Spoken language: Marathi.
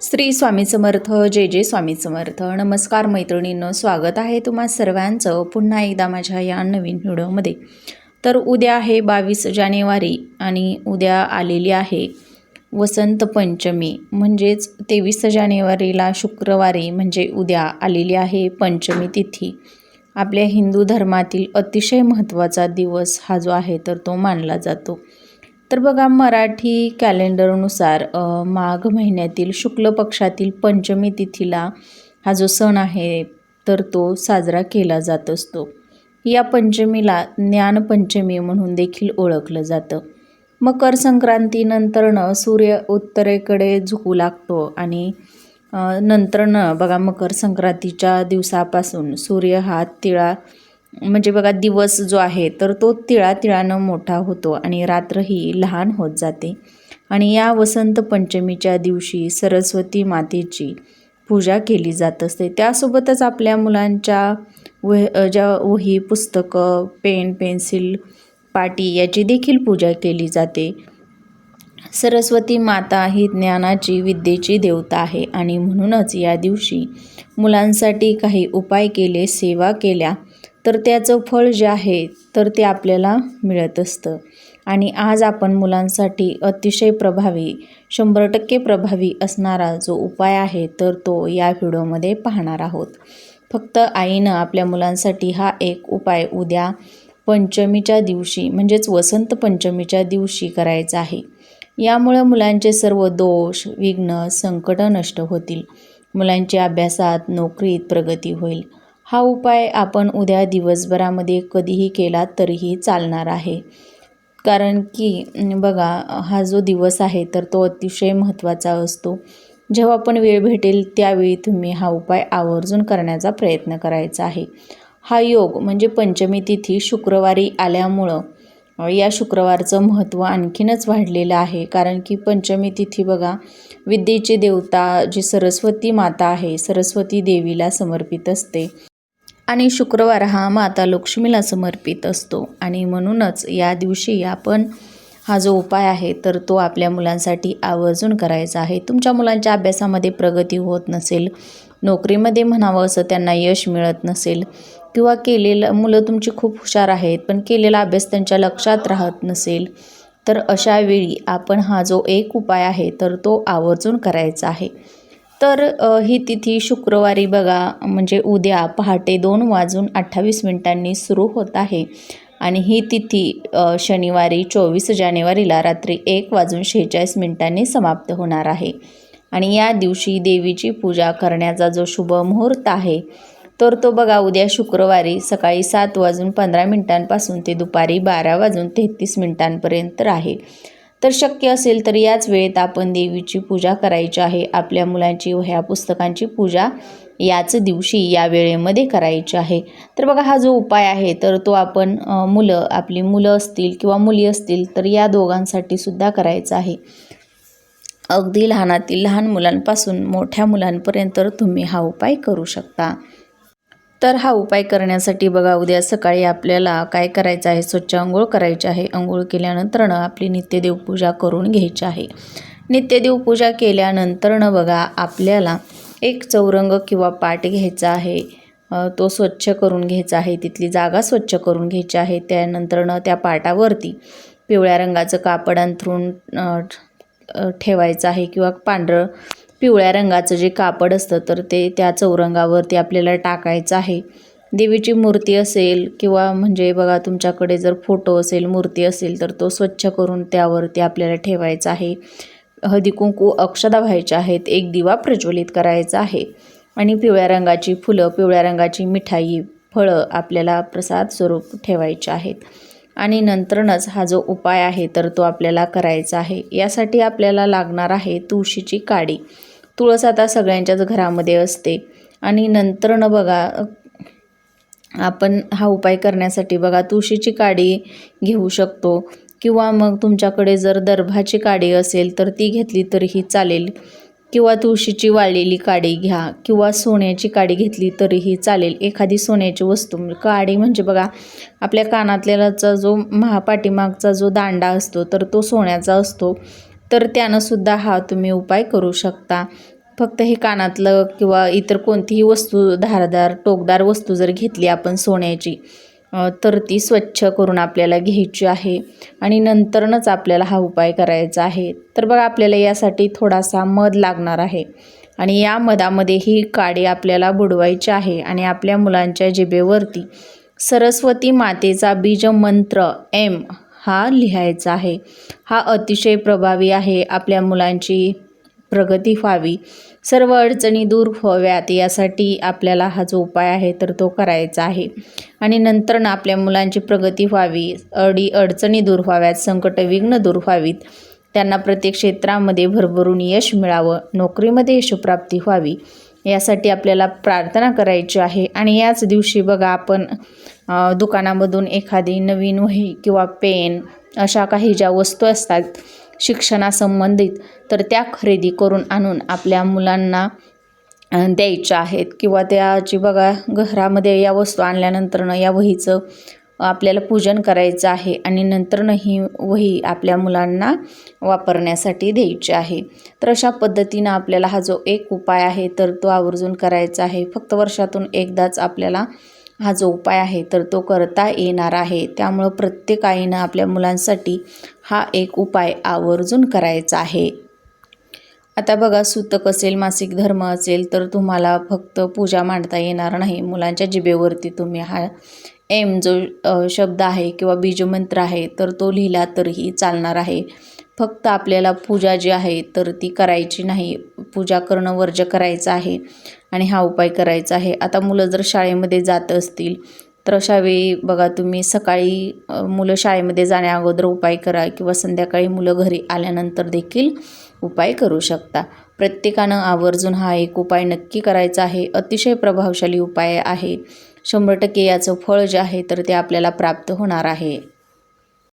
श्री स्वामी समर्थ जय जय स्वामी समर्थ. नमस्कार मैत्रिणींनो स्वागत आहे तुम्हा सर्वांचं पुन्हा एकदा माझ्या या नवीन व्हिडिओमध्ये. तर उद्या आहे बावीस जानेवारी आणि उद्या आलेली आहे वसंत पंचमी म्हणजेच तेवीस जानेवारीला शुक्रवारी म्हणजे उद्या आलेली आहे पंचमी तिथी. आपल्या हिंदू धर्मातील अतिशय महत्त्वाचा दिवस हा जो आहे तर तो मानला जातो. तर बघा मराठी कॅलेंडरनुसार माघ महिन्यातील शुक्ल पक्षातील पंचमी तिथीला हा जो सण आहे तर तो साजरा केला जात असतो. या पंचमीला ज्ञानपंचमी म्हणून देखील ओळखलं जातं. मकर संक्रांतीनंतरनं सूर्य उत्तरेकडे झुकू लागतो आणि नंतरनं बघा मकर संक्रांतीच्या दिवसापासून सूर्य हा तिळा म्हणजे बघा दिवस जो आहे तर तो तिळा तिळानं मोठा होतो आणि रात्र ही लहान होत जाते. आणि या वसंत पंचमीच्या दिवशी सरस्वती मातेची पूजा केली जात असते. त्यासोबतच आपल्या मुलांच्या वह ज्या वही पुस्तकं पेन पेन्सिल पाटी याची देखील पूजा केली जाते. सरस्वती माता ही ज्ञानाची विद्येची देवता आहे आणि म्हणूनच या दिवशी मुलांसाठी काही उपाय केले सेवा केल्या. तर त्याचं फळ जे आहे तर ते आपल्याला मिळत असतं. आणि आज आपण मुलांसाठी अतिशय प्रभावी शंभर टक्के प्रभावी असणारा जो उपाय आहे तर तो या व्हिडिओमध्ये पाहणार आहोत. फक्त आईनं आपल्या मुलांसाठी हा एक उपाय उद्या पंचमीच्या दिवशी म्हणजेच वसंत पंचमीच्या दिवशी करायचा आहे. यामुळं मुलांचे सर्व दोष विघ्न संकटं नष्ट होतील. मुलांच्या अभ्यासात नोकरीत प्रगती होईल. हा उपाय आपण उद्या दिवसभरामध्ये कधीही केला तरीही चालणार आहे. कारण की बघा हा जो दिवस आहे तर तो अतिशय महत्त्वाचा असतो. जेव्हा पण वेळ भेटेल त्यावेळी तुम्ही हा उपाय आवर्जून करण्याचा प्रयत्न करायचा आहे. हा योग म्हणजे पंचमी तिथी शुक्रवारी आल्यामुळं या शुक्रवारचं महत्त्व आणखीनच वाढलेलं आहे. कारण की पंचमी तिथी बघा विद्येची देवता जी सरस्वती माता आहे सरस्वती देवीला समर्पित असते. आणि शुक्रवार हा माता लक्ष्मीला समर्पित असतो. आणि म्हणूनच या दिवशी आपण हा जो उपाय आहे तर तो आपल्या मुलांसाठी आवर्जून करायचा आहे. तुमच्या मुलांच्या अभ्यासामध्ये प्रगती होत नसेल नोकरीमध्ये म्हणावं असं त्यांना यश मिळत नसेल किंवा केलेलं मुलं तुमची खूप हुशार आहेत पण केलेला अभ्यास त्यांच्या लक्षात राहत नसेल तर अशा वेळी आपण हा जो एक उपाय आहे तर तो आवर्जून करायचा आहे. तर ही तिथी शुक्रवारी बघा म्हणजे उद्या पहाटे दोन वाजून अठ्ठावीस मिनिटांनी सुरू होत आहे. आणि ही तिथी शनिवारी चोवीस जानेवारीला रात्री एक वाजून शेहेचाळीस मिनिटांनी समाप्त होणार आहे. आणि या दिवशी देवीची पूजा करण्याचा जो शुभ मुहूर्त आहे तर तो बघा उद्या शुक्रवारी सकाळी सात वाजून पंधरा मिनिटांपासून ते दुपारी बारा वाजून तेहतीस मिनिटांपर्यंत आहे. तर शक्य असेल तर याच वेळेत आपण देवीची पूजा करायची आहे आपल्या मुलांची वह्या पुस्तकांची पूजा याच दिवशी या वेळेमध्ये करायची आहे. तर बघा हा जो उपाय आहे तर तो आपण मुलं आपली मुलं असतील किंवा मुली असतील तर या दोघांसाठी सुद्धा करायचा आहे. अगदी लहानातील लहान मुलांपासून मोठ्या मुलांपर्यंत तुम्ही हा उपाय करू शकता. तर हा उपाय करण्यासाठी बघा उद्या सकाळी आपल्याला काय करायचं आहे? स्वच्छ आंघोळ करायची आहे. आंघोळ केल्यानंतरनं आपली नित्यदेव पूजा करून घ्यायची आहे. नित्यदेव पूजा केल्यानंतरनं बघा आपल्याला एक चौरंग किंवा पाट घ्यायचा आहे. तो स्वच्छ करून घ्यायचा आहे. तिथली जागा स्वच्छ करून घ्यायची आहे. त्यानंतरनं त्या पाटावरती पिवळ्या रंगाचं कापड अंथरून ठेवायचं आहे किंवा पांढरं पिवळ्या रंगाचं जे कापड असतं तर ते त्या चौरंगावरती आपल्याला टाकायचं आहे. देवीची मूर्ती असेल किंवा म्हणजे बघा तुमच्याकडे जर फोटो असेल मूर्ती असेल तर तो स्वच्छ करून त्यावरती आपल्याला ठेवायचा आहे. हळदी कुंकू अक्षदा व्हायच्या आहेत एक दिवा प्रज्वलित करायचा आहे. आणि पिवळ्या रंगाची फुलं पिवळ्या रंगाची मिठाई फळं आपल्याला प्रसाद स्वरूप ठेवायचे आहेत. आणि नंतरनच हा जो उपाय आहे तर तो आपल्याला करायचा आहे. यासाठी आपल्याला लागणार आहे तुळशीची काडी. तुळस आता सगळ्यांच्याच घरामध्ये असते. आणि नंतरनं बघा आपण हा उपाय करण्यासाठी बघा तुळशीची काडी घेऊ शकतो. किंवा मग तुमच्याकडे जर दर्भाची काडी असेल तर ती घेतली तरीही चालेल. किंवा तुळशीची वाळलेली काडी घ्या किंवा सोन्याची काडी घेतली तरीही चालेल. एखादी सोन्याची वस्तू काडी म्हणजे बघा आपल्या कानातल्याचा जो महापाठीमागचा जो दांडा असतो तर तो सोन्याचा असतो. तर त्यानंसुद्धा हा तुम्ही उपाय करू शकता. फक्त हे कानातलं किंवा इतर कोणतीही वस्तू धारदार टोकदार वस्तू जर घेतली आपण सोन्याची तर ती स्वच्छ करून आपल्याला घ्यायची आहे आणि नंतरनच आपल्याला हा उपाय करायचा आहे. तर बघा आपल्याला यासाठी थोडासा मध लागणार आहे आणि या मधामध्ये ही काडी आपल्याला बुडवायची आहे आणि आपल्या मुलांच्या जिभेवरती सरस्वती मातेचा बीज मंत्र एम हा लिहायचा आहे. हा अतिशय प्रभावी आहे आपल्या मुलांची प्रगती व्हावी. सर्व अडचणी दूर व्हाव्यात यासाठी आपल्याला हा जो उपाय आहे तर तो करायचा आहे. आणि नंतर ना आपल्या मुलांची प्रगती व्हावी अडी अडचणी दूर व्हाव्यात संकट विघ्न दूर व्हावीत. त्यांना प्रत्येक क्षेत्रामध्ये भरभरून यश मिळावं नोकरीमध्ये यशप्राप्ती व्हावी यासाठी आपल्याला प्रार्थना करायची आहे. आणि याच दिवशी बघा आपण दुकानामधून एखादी नवीन वही किंवा पेन अशा काही ज्या वस्तू असतात शिक्षणासंबंधित तर त्या खरेदी करून आणून आपल्या मुलांना द्यायच्या आहेत. किंवा त्याची बघा घरामध्ये या वस्तू आणल्यानंतरनं या वहीचं आपल्याला पूजन करायचं आहे आणि नंतरनं ही वही आपल्या मुलांना वापरण्यासाठी द्यायची आहे. तर अशा पद्धतीनं आपल्याला हा जो एक उपाय आहे तर तो आवर्जून करायचा आहे. फक्त वर्षातून एकदाच आपल्याला हा जो उपाय आहे तर तो करता येणार आहे. त्यामुळं प्रत्येक आईनं आपल्या मुलांसाठी हा एक उपाय आवर्जून करायचा आहे. आता बघा सूतक असेल मासिक धर्म असेल तर तुम्हाला फक्त पूजा मांडता येणार नाही. मुलांच्या जिबेवरती तुम्ही हा एम जो शब्द आहे किंवा बीजमंत्र आहे तर तो लिहिला तरीही चालणार आहे. फक्त आपल्याला पूजा जी आहे तर ती करायची नाही. पूजा करणं वर्ज करायचं आहे. आणि हा उपाय करायचा आहे. आता मुलं जर शाळेमध्ये जात असतील तर अशा वेळी बघा तुम्ही सकाळी मुलं शाळेमध्ये जाण्या अगोदर उपाय करा किंवा संध्याकाळी मुलं घरी आल्यानंतर देखील उपाय करू शकता. प्रत्येकानं आवर्जून हा एक उपाय नक्की करायचा आहे. अतिशय प्रभावशाली उपाय आहे. शंभर टक्के याचं फळ जे आहे तर ते आपल्याला प्राप्त होणार आहे.